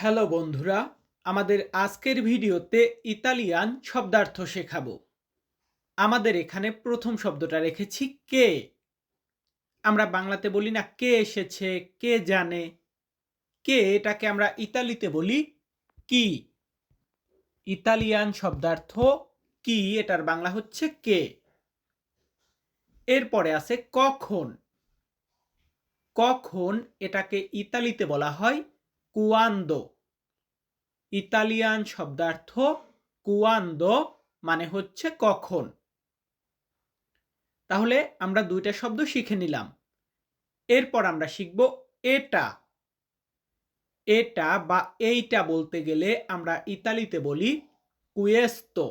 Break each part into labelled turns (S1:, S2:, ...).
S1: Hello বন্ধুরা, আমাদের আজকের ভিডিওতে ইতালিয়ান শব্দার্থ শেখাবো। আমাদের এখানে প্রথম শব্দটা রেখেছি কে। আমরা বাংলাতে বলি না কে এসেছে, কে জানে। কে এটাকে আমরা ইতালিতে বলি কি। ইতালিয়ান শব্দার্থ কি, এটার বাংলা হচ্ছে কে। এরপরে আছে কখন। কখন এটাকে ইতালিতে বলা হয় কুয়ান্দো। ইতালিয়ান শব্দার্থ কুয়ান্দো মানে হচ্ছে কখন। তাহলে আমরা দুইটা শব্দ শিখে নিলাম। এরপর আমরা শিখব এটা। এটা বা এইটা বলতে গেলে আমরা ইতালিতে বলি কুয়েস্তো।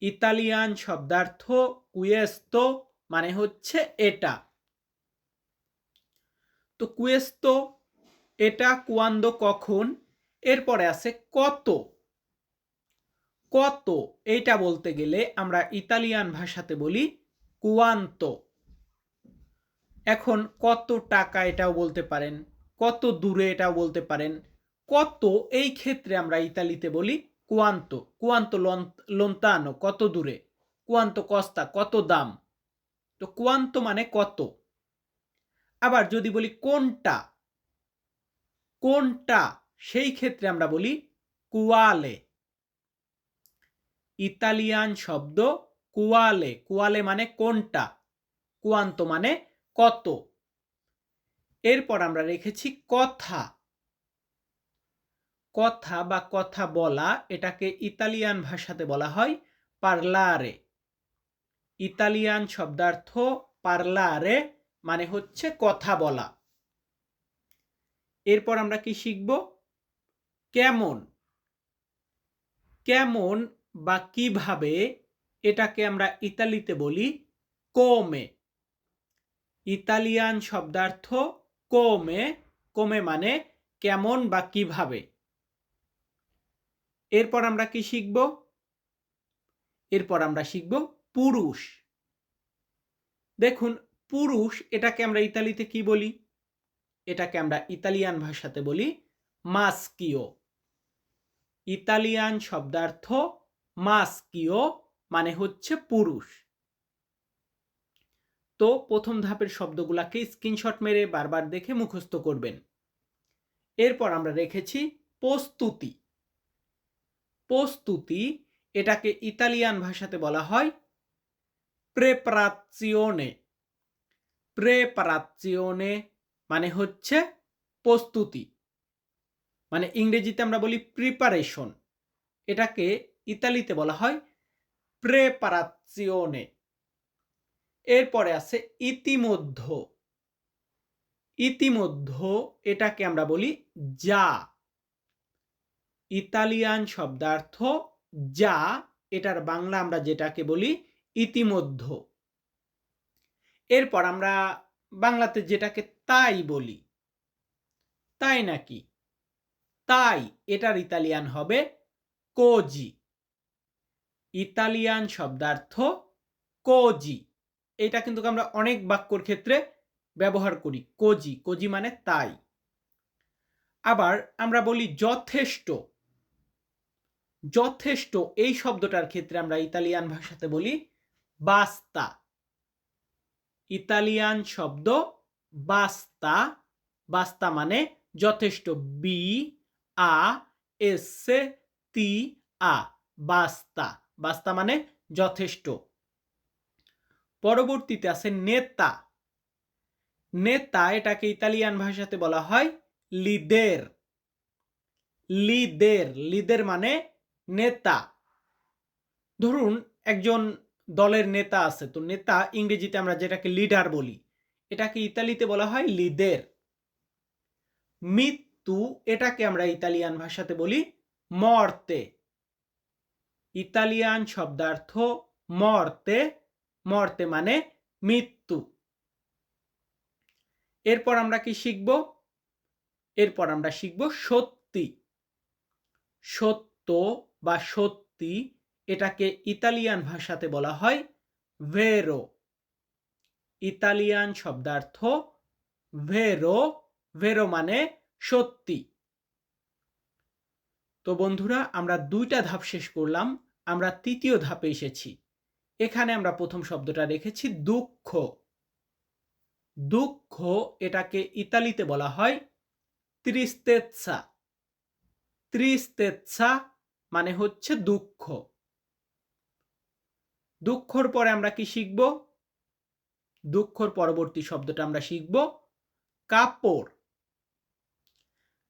S1: ইতালিয়ান শব্দার্থ কুয়েস্তো মানে হচ্ছে এটা। তো কুয়েস্তো এটা কুয়ান্দো কখন? এরপরে আছে কত? কত? এইটা বলতে গেলে আমরা ইতালিয়ান ভাষাতে বলি কুয়ান্ত। এখন কত টাকা এটাও বলতে পারেন, কত দূরে এটাও বলতে পারেন, কত এই ক্ষেত্রে আমরা ইতালিতে বলি কুয়ান্ত। কুয়ান্ত লন্তানো, কত দূরে? কুয়ান্ত কস্তা, কত দাম? তো কুয়ান্ত মানে কত? আবার যদি বলি কোনটা? কোনটা? সেই ক্ষেত্রে আমরা বলি কুয়ালে। ইতালিয়ান শব্দ কুয়ালে। কুয়ালে মানে কোনটা? কুয়ান্ত মানে কত? এরপর আমরা রেখেছি কথা। কথা বা কথা বলা, এটাকে ইতালিয়ান ভাষাতে বলা হয় পার্লারে ইতালিয়ান শব্দার্থ পার্লারে মানে হচ্ছে কথা বলা। এরপর আমরা কি শিখব? কেমন? কেমন বা কীভাবে এটাকে আমরা ইতালিতে বলি কোমে ইতালিয়ান শব্দার্থ কোমে কোমে মানে কেমন বা কীভাবে। এরপর আমরা কি শিখব? এরপর আমরা শিখব পুরুষ। দেখুন, পুরুষ এটাকে আমরা ইতালিতে কি বলি? এটাকে আমরা ইতালিয়ান ভাষাতে বলি মাস্কিও। ইতালিয়ান শব্দার্থ মাস্কিও মানে হচ্ছে পুরুষ। তো প্রথম ধাপের শব্দগুলাকে স্ক্রিনশট মেরে বারবার দেখে মুখস্থ করবেন। এরপর আমরা রেখেছি প্রস্তুতি। প্রস্তুতি এটাকে ইতালিয়ান ভাষাতে বলা হয় প্রেপারাজিওনে প্রেপারাজিওনে মানে হচ্ছে প্রস্তুতি। মানে ইংরেজিতে আমরা বলি প্রিপারেশন এটাকে ইতালিতে বলা হয় প্রেপারাজিওনে এরপরে আছে ইতিমধ্য। ইতিমধ্য এটাকে আমরা বলি যা। ইতালিয়ান শব্দার্থ যা, এটার বাংলা আমরা যেটাকে বলি ইতিমধ্য। এরপর আমরা বাংলাতে যেটাকে তাই বলি। তাই নাকি? তাই, এটার ইতালিয়ান হবে কোজি। ইতালিয়ান শব্দার্থ কোজি। এটা কিন্তু আমরা অনেক বাক্যর ক্ষেত্রে ব্যবহার করি, কোজি। কোজি মানে তাই। আবার আমরা বলি যথেষ্ট। যথেষ্ট, এই শব্দটার ক্ষেত্রে আমরা ইতালিয়ান ভাষাতে বলি বাস্তা। ইতালিয়ান শব্দ বাস্তা বাস্তা মানে যথেষ্ট, বি, আ, এস তি, আ, বাস্তা। বাস্তা মানে যথেষ্ট। পরবর্তীতে আছে নেতা। নেতা এটাকে ইতালিয়ান ভাষাতে বলা হয় লিদের। লিদের লিদের মানে নেতা। ধরুন, একজন দলের নেতা আছে, তো নেতা ইংরেজিতে আমরা যেটাকে লিডার বলি। এটাকে ইতালিতে বলা হয় লিদের। মৃত্যু এটাকে আমরা ইতালিয়ান ভাষাতে বলি মর্তে। ইতালিয়ান শব্দার্থ মর্তে মর্তে মানে মৃত্যু। এরপর আমরা কি শিখব? এরপর আমরা শিখব সত্যি। সত্য বা সত্যি এটাকে ইতালিয়ান ভাষাতে বলা হয় ভেরো। ইতালিয়ান শব্দার্থ ভেরো ভেরো মানে সত্যি। তো বন্ধুরা, আমরা দুইটা ধাপ শেষ করলাম, আমরা তৃতীয় ধাপে এসেছি। এখানে আমরা প্রথম শব্দটা রেখেছি দুঃখ। দুঃখ এটাকে ইতালিতে বলা হয় ত্রিস্তেৎসা ত্রিস্তেৎসা মানে হচ্ছে দুঃখ। দুঃখর পরে আমরা কি শিখব? দুঃখর পরবর্তী শব্দটা আমরা শিখব কাপড়।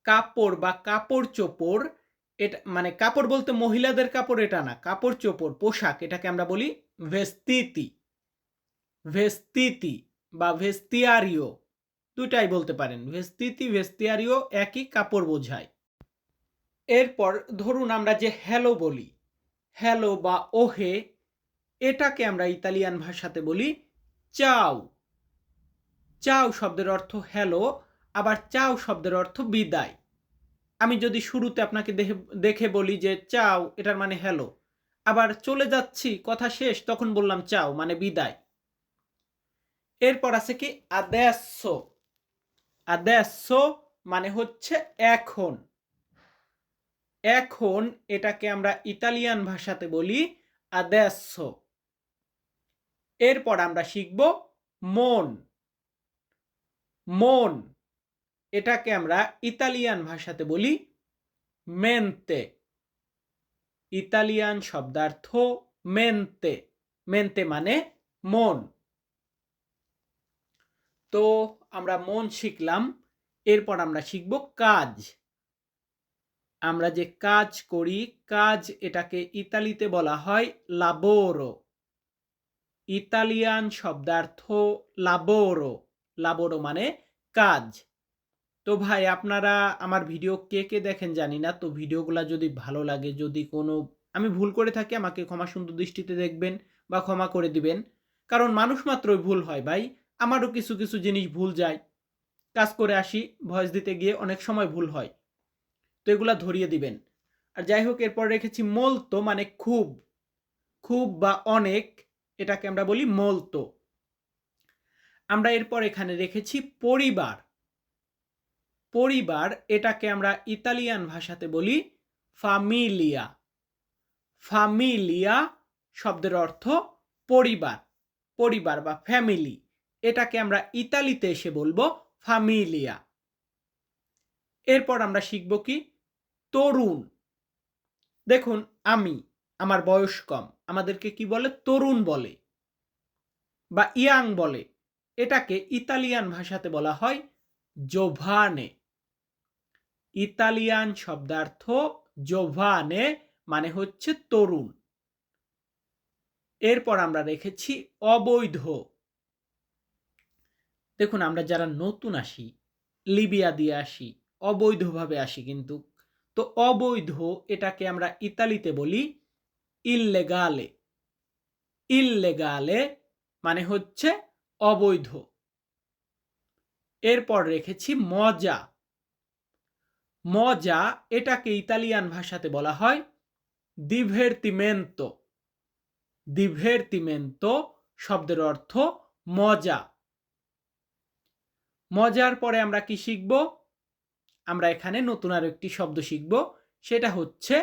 S1: কাপড় বা কাপড় চোপড় এটা মানে কাপড় বলতে মহিলাদের কাপড় এটা না, কাপড় চোপড়, পোশাক এটাকে আমরা বলি ভেস্তিতি। ভেস্তিতি বা ভেস্তিয়ারিও দুটাই বলতে পারেন, ভেস্তিতি, ভেস্তিয়ারিও একই কাপড় বোঝায়। এরপর ধরুন আমরা যে হ্যালো বলি হ্যালো বা ওহে এটাকে আমরা ইতালিয়ান ভাষাতে বলি চাও। চাও শব্দের অর্থ হ্যালো আবার চাও শব্দের অর্থ বিদায়। আমি যদি শুরুতে আপনাকে দেখে দেখে বলি যে চাও, এটার মানে হ্যালো আবার চলে যাচ্ছি, কথা শেষ, তখন বললাম চাও মানে বিদায়। এরপর আছে কি আদেশ আদেশ মানে হচ্ছে এখন। এখন এটাকে আমরা ইতালিয়ান ভাষাতে বলি আদেশ এরপর আমরা শিখব মন। মন, এটাকে আমরা ইতালিয়ান ভাষাতে বলি মেনতে ইতালিয়ান শব্দার্থ মেনতে মেনতে মানে মন। তো আমরা মন শিখলাম, এরপর আমরা শিখব কাজ। আমরা যে কাজ করি, কাজ এটাকে ইতালিতে বলা হয় লাবোরো ইতালিয়ান শব্দার্থ লাবোরো লাবোরো মানে কাজ। তো ভাই, আপনারা আমার ভিডিও কে কে দেখেন জানি না, তো ভিডিওগুলো যদি ভালো লাগে, যদি কোনো, আমি ভুল করে থাকি, আমাকে ক্ষমা সুন্দর দৃষ্টিতে দেখবেন বা ক্ষমা করে দিবেন। কারণ মানুষ মাত্রই ভুল হয় ভাই, আমারও কিছু কিছু জিনিস ভুল যায়। কাজ করে আসি, ভয়েস দিতে গিয়ে অনেক সময় ভুল হয়। তো এগুলা ধরিয়ে দিবেন। আর যাই হোক, এরপর রেখেছি মলতো মানে খুব। খুব বা অনেক এটাকে আমরা বলি মলতো আমরা এরপর এখানে রেখেছি পরিবার। পরিবার এটাকে আমরা ইতালিয়ান ভাষাতে বলি ফামিলিয়া ফামিলিয়া শব্দের অর্থ পরিবার পরিবার বা ফ্যামিলি। এটাকে আমরা ইতালিতে এসে বলব ফামিলিয়া এরপর আমরা শিখব কি? তরুণ। দেখুন, আমি, আমার বয়স কম। আমাদেরকে কি বলে? তরুণ বলে বা ইয়াং বলে। এটাকে ইতালিয়ান ভাষাতে বলা হয় জোভানে। ইতালিয়ান শব্দার্থ জোভানে মানে হচ্ছে তরুণ। এরপর আমরা রেখেছি অবৈধ। দেখুন, আমরা যারা নতুন আসি, লিবিয়া দিয়ে আসি, অবৈধভাবে আসি কিন্তু, তো অবৈধ এটাকে আমরা ইতালিতে বলি ইল্লেগালে ইল্লেগালে মানে হচ্ছে অবৈধ। এরপর রেখেছি মজা। মজা এটাকে ইতালিয়ান ভাষাতে বলা হয় দিভেরতিমেন্তো দিভেরতিমেন্তো শব্দের অর্থ মজা। মজার পরে আমরা কি শিখব? আমরা এখানে নতুন আর একটি শব্দ শিখব, সেটা হচ্ছে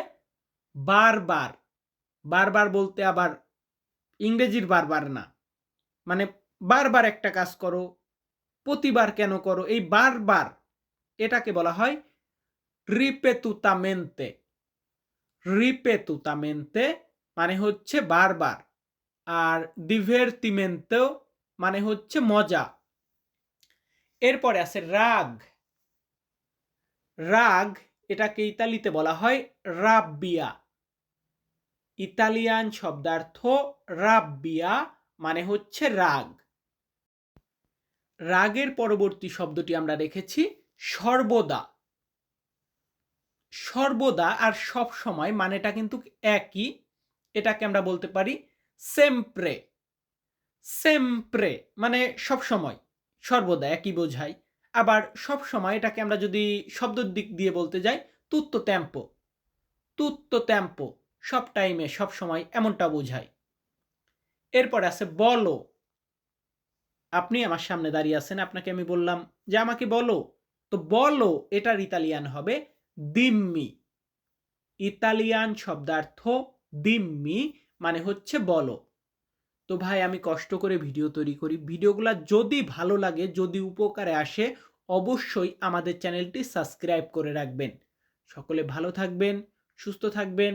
S1: বারবার। বারবার বলতে আবার ইংরেজির বারবার না। মানে বারবার একটা কাজ করো, প্রতিবার কেন করো, এই বারবার এটাকে বলা হয় রিপেতুতামেন্তে। রিপেতুতামেন্তে মানে হচ্ছে বারবার আর দিভেরতিমেন্তেও মানে হচ্ছে মজা। এরপরে আছে রাগ। রাগ এটাকে ইতালিতে বলা হয় রাব্বিয়া। ইতালিয়ান শব্দার্থ রাব্বিয়া মানে হচ্ছে রাগ। রাগের পরবর্তী শব্দটি আমরা রেখেছি সর্বদা। সর্বদা আর সব সময় মানেটা কিন্তু একই। এটাকে আমরা বলতে পারি সেমপ্রে সেমপ্রে মানে সব সময়, সর্বদা একই বোঝায়। আবার সব সময় এটাকে আমরা যদি শব্দের দিক দিয়ে বলতে যাই তুত্ত ত্যাম্পো তুত্ত ত্যাম্পো সব টাইমে সব সময় এমনটা বোঝায়। এরপর আছে, বলো। আপনি আমার সামনে দাঁড়িয়ে আছেন, আপনাকে আমি বললাম যে, আমাকে বলো। তো বলো, এটার ইতালিয়ান হবে দিম্মি ইতালিয়ান শব্দার্থ দিম্মি মানে হচ্ছে বলো। তো ভাই, আমি কষ্ট করে ভিডিও তৈরি করি। ভিডিওগুলো যদি ভালো লাগে, যদি উপকারে আসে, অবশ্যই আমাদের চ্যানেলটি সাবস্ক্রাইব করে রাখবেন। সকলে ভালো থাকবেন, সুস্থ থাকবেন।